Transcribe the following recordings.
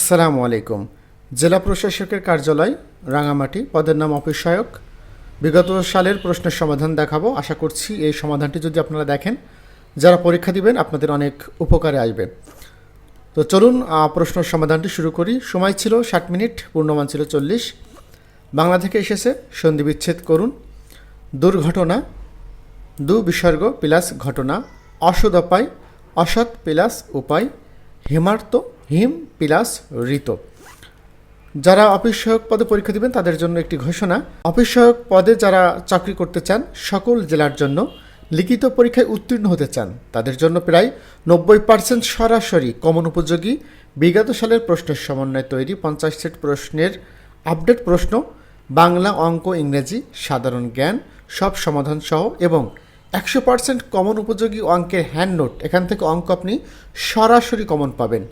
আসসালামু আলাইকুম। জেলা প্রশাসকের কার্যালয়, রাঙামাটি, পদের নাম অফিস সহায়ক বিগত সালের প্রশ্নের সমাধান দেখাবো। আশা করছি এই সমাধানটি যদি আপনারা দেখেন, যারা পরীক্ষা দিবেন, আপনাদের অনেক উপকারে আসবে। তো চলুন প্রশ্ন সমাধানটি শুরু করি। সময় ছিল ষাট মিনিট, পূর্ণমান ছিল চল্লিশ। বাংলা থেকে এসেছে, সন্ধি বিচ্ছেদ করুন। দুর্ঘটনা, দু বিসর্গ প্লাস ঘটনা অসৎ উপায় অসৎ প্লাস উপায়, হেমার্ত হিম প্লাস ঋত। যারা অফিস সহায়ক পদে পরীক্ষা দিবেন, তাদের জন্য একটি ঘোষণা। অফিস সহায়ক পদে যারা চাকরি করতে চান, সকল জেলার জন্য লিখিত পরীক্ষায় উত্তীর্ণ হতে চান, তাদের জন্য প্রায় নব্বই পার্সেন্ট সরাসরি কমন উপযোগী বিগত সালের প্রশ্নের সমন্বয়ে তৈরি পঞ্চাশ সেট প্রশ্নের আপডেট প্রশ্ন, বাংলা, অঙ্ক, ইংরেজি, সাধারণ জ্ঞান, সব সমাধান সহ এবং একশো পার্সেন্ট কমন উপযোগী অঙ্কের হ্যান্ড নোট এখান থেকে অঙ্ক আপনি সরাসরি কমন পাবেন।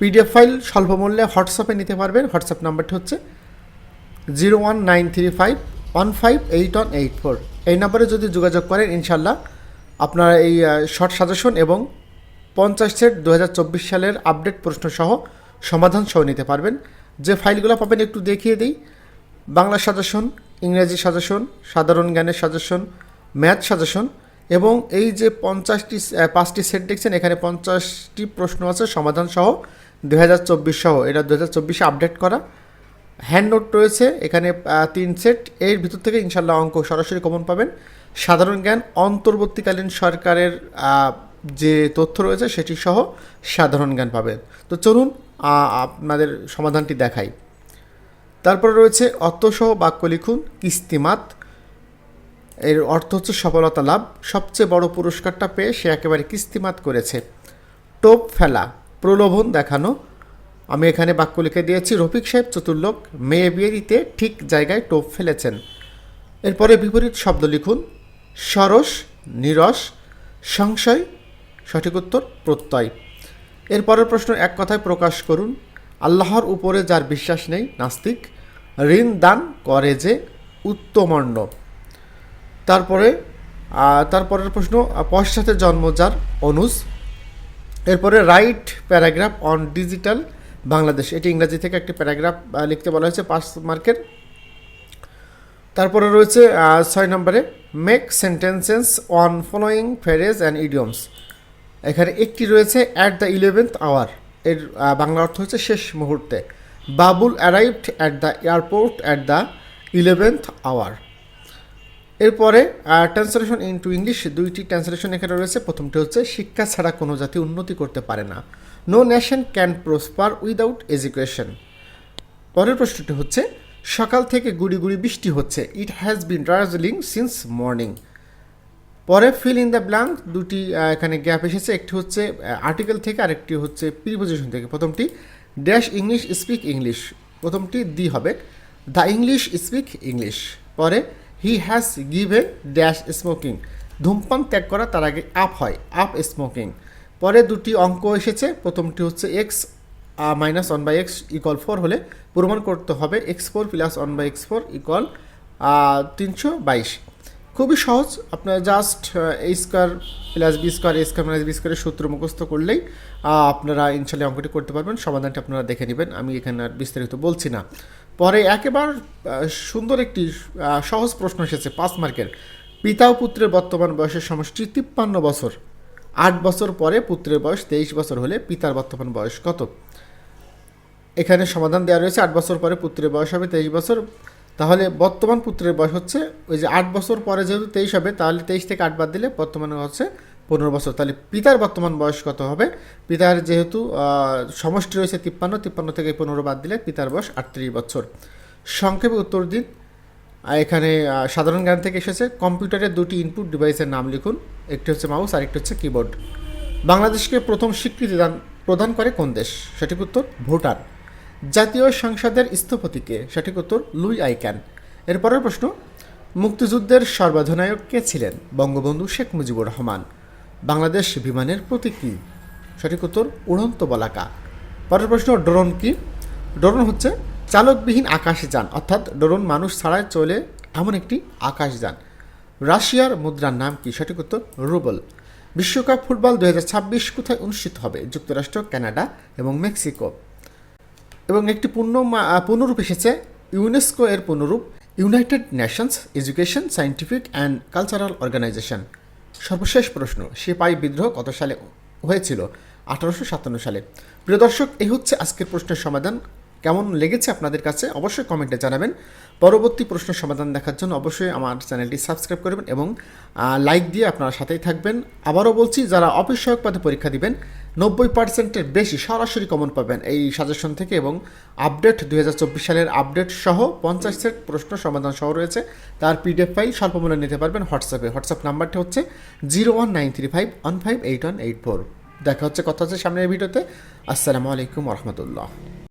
পিডিএফ ফাইল স্বল্প মূল্যে হোয়াটসঅ্যাপে নিতে পারবেন। হোয়াটসঅ্যাপ নাম্বারটি হচ্ছে zero one nine three five one five eight one eight four এই নাম্বারে যদি যোগাযোগ করেন ইনশাল্লাহ আপনারা এই শর্ট সাজেশন এবং পঞ্চাশ সেট দু হাজার চব্বিশ সালের আপডেট প্রশ্ন সহ সমাধান সহ নিতে পারবেন। যে ফাইলগুলো পাবেন একটু দেখিয়ে দিই। বাংলা সাজেশন ইংরেজি সাজেশন সাধারণ জ্ঞানের সাজেশন ম্যাথ সাজেশন এবং এই যে পঞ্চাশটি পাঁচটি সেট দেখছেন, এখানে পঞ্চাশটি প্রশ্ন আছে, সমাধান সহ দু হাজার চব্বিশ সহ, এটা দু হাজার আপডেট করা। হ্যান্ড নোট রয়েছে, এখানে তিন সেট এর ভিতর থেকে ইনশাল্লাহ অঙ্ক সরাসরি কমন পাবেন। সাধারণ জ্ঞান, অন্তর্বর্তীকালীন সরকারের যে তথ্য রয়েছে সেটি সহ সাধারণ জ্ঞান পাবেন। তো চলুন আপনাদের সমাধানটি দেখাই। তারপরে রয়েছে অর্থসহ বাক্য লিখুন কিস্তিমাত এর অর্থ হচ্ছে সফলতা লাভ। সবচেয়ে বড় পুরস্কারটা পেয়ে সে একেবারে কিস্তিমাত করেছে। টোপ ফেলা। প্রলোভন দেখানো। আমি এখানে বাক্য লিখে দিয়েছি, রফিক সাহেব চতুর্লোক, মেয়ে বিয়ে দিতে ঠিক জায়গায় টোপ ফেলেছেন। এরপরে বিপরীত শব্দ লিখুন, সরস, নিরস, সংশয়, সঠিক উত্তর প্রত্যয়। এরপরের প্রশ্ন এক কথায় প্রকাশ করুন, আল্লাহর উপরে যার বিশ্বাস নেই, নাস্তিক, ঋণ দান করে যে উত্তমর্ণ। তারপরে তারপরের প্রশ্ন, পশ্চাতে জন্ম যার অনুজ এরপরে write paragraph on digital Bangladesh. এটি ইংরাজি থেকে একটি প্যারাগ্রাফ লিখতে বলা হয়েছে পাঁচ মার্কের। তারপরে রয়েছে ছয় নম্বরে make sentences on following phrases and idioms এখানে একটি রয়েছে অ্যাট দ্য ইলেভেন্থ আওয়ার এর বাংলা অর্থ হচ্ছে শেষ মুহূর্তে। Babul arrived at the airport at the eleventh hour এরপরে ট্রান্সলেশন ইনটু ইংলিশ দুইটি ট্রান্সলেশন এখানে রয়েছে। প্রথমটি হচ্ছে, শিক্ষা ছাড়া কোনো জাতি উন্নতি করতে পারে না। No nation can prosper without education পরের প্রশ্নটি হচ্ছে, সকাল থেকে গুড়ি গুড়ি বৃষ্টি হচ্ছে। It has been drizzling since morning পরে ফিল ইন দ্য ব্ল্যাঙ্ক দুটি এখানে গ্যাপ এসেছে। একটি হচ্ছে আর্টিকেল থেকে, আরেকটি হচ্ছে প্রিপোজিশন থেকে। প্রথমটি ড্যাশ ইংলিশ স্পিক ইংলিশ প্রথমটি দি হবে। দ্য ইংলিশ স্পিক ইংলিশ পরে he has given dash smoking ধূমপান ত্যাগ করা তার আগে আপ হয় আপ স্মোকিং পরে দুটি অঙ্ক এসেছে, প্রথমটি হচ্ছে X minus one by X equal four হলে প্রমাণ করতে হবে X four plus one by X four equal তিনশো বাইশ। খুবই সহজ, আপনার just A square plus B square A square minus B স্কোয়ারের সূত্র মুখস্থ করলেই আপনারা ইনশাল্লাহ অঙ্কটি করতে পারবেন। সমাধানটি আপনারা দেখে নেবেন, আমি এখানে আর বিস্তারিত বলছি না। পরে একেবারে সুন্দর একটি সহজ প্রশ্ন এসেছে পাঁচ মার্কের। পিতা ও পুত্রের বর্তমান বয়সের সমষ্টি তিপ্পান্ন বছর। আট বছর পরে পুত্রের বয়স তেইশ বছর হলে পিতার বর্তমান বয়স কত? এখানে সমাধান দেওয়া রয়েছে, আট বছর পরে পুত্রের বয়স হবে তেইশ বছর। তাহলে বর্তমান পুত্রের বয়স হচ্ছে ওই যে আট বছর পরে যেহেতু তেইশ হবে, তাহলে তেইশ থেকে আট বাদ দিলে বর্তমানে হচ্ছে পনেরো বছর। তাহলে পিতার বর্তমান বয়স কত হবে? পিতার যেহেতু সমষ্টি রয়েছে তিপ্পান্ন তিপ্পান্ন থেকে পনেরো বাদ দিলে পিতার বয়স আটত্রিশ বছর। সংক্ষেপে উত্তর দিন। এখানে সাধারণ জ্ঞান থেকে এসেছে কম্পিউটারের দুটি ইনপুট ডিভাইসের নাম লিখুন। একটি হচ্ছে মাউস আর একটি হচ্ছে কিবোর্ড বাংলাদেশকে প্রথম স্বীকৃতি দান, প্রদান করে কোন দেশ? সঠিক উত্তর, ভুটান। জাতীয় সংসদের স্থপতিকে সঠিক উত্তর, লুই আইক্যান এরপরের প্রশ্ন, মুক্তিযুদ্ধের সর্বাধিনায়ক কে ছিলেন? বঙ্গবন্ধু শেখ মুজিবুর রহমান। বাংলাদেশ বিমানের প্রতীক কী? সঠিক উত্তর, উড়ন্ত বলাকা। পরের প্রশ্ন, ড্রোন কি? ড্রোন হচ্ছে চালকবিহীন আকাশযান, অর্থাৎ ড্রোন মানুষ ছাড়াই চলে এমন একটি আকাশযান। রাশিয়ার মুদ্রার নাম কি? সঠিক উত্তর, রুবল। বিশ্বকাপ ফুটবল দু হাজার ছাব্বিশ কোথায় অনুষ্ঠিত হবে? যুক্তরাষ্ট্র, কানাডা এবং মেক্সিকো। এবং একটি পূর্ণ পুনরূপ এসেছে, ইউনেস্কো এর পুনরূপ United Nations Education Scientific and Cultural Organization. সর্বশেষ প্রশ্ন, সিপাহী বিদ্রোহ কত সালে হয়েছিল? আঠারোশো সাতান্ন সালে। প্রিয় দর্শক, এই হচ্ছে আজকের প্রশ্নের সমাধান। কেমন লেগেছে আপনাদের কাছে অবশ্যই কমেন্টে জানাবেন। পরবর্তী প্রশ্নের সমাধান দেখার জন্য অবশ্যই আমার চ্যানেলটি সাবস্ক্রাইব করবেন এবং লাইক দিয়ে আপনারা সাথেই থাকবেন। আবারও বলছি, যারা অফিস সহায়ক পদে পরীক্ষা দিবেন নব্বই পার্সেন্টের বেশি সরাসরি কমন পাবেন। এই সাজেশন থেকে এবং আপডেট দুই হাজার চব্বিশ সালের আপডেট সহ পঞ্চাশ সেট প্রশ্ন সমাধান সহ রয়েছে। তার পিডিএফ ফাইল স্বল্প মূল্যে নিতে পারবেন হোয়াটসঅ্যাপে হোয়াটসঅ্যাপ নাম্বারটি হচ্ছে zero one nine three five one five eight one eight four দেখা হচ্ছে, কথা হচ্ছে সামনের ভিডিওতে। আসসালামু আলাইকুম রহমতুল্লাহ।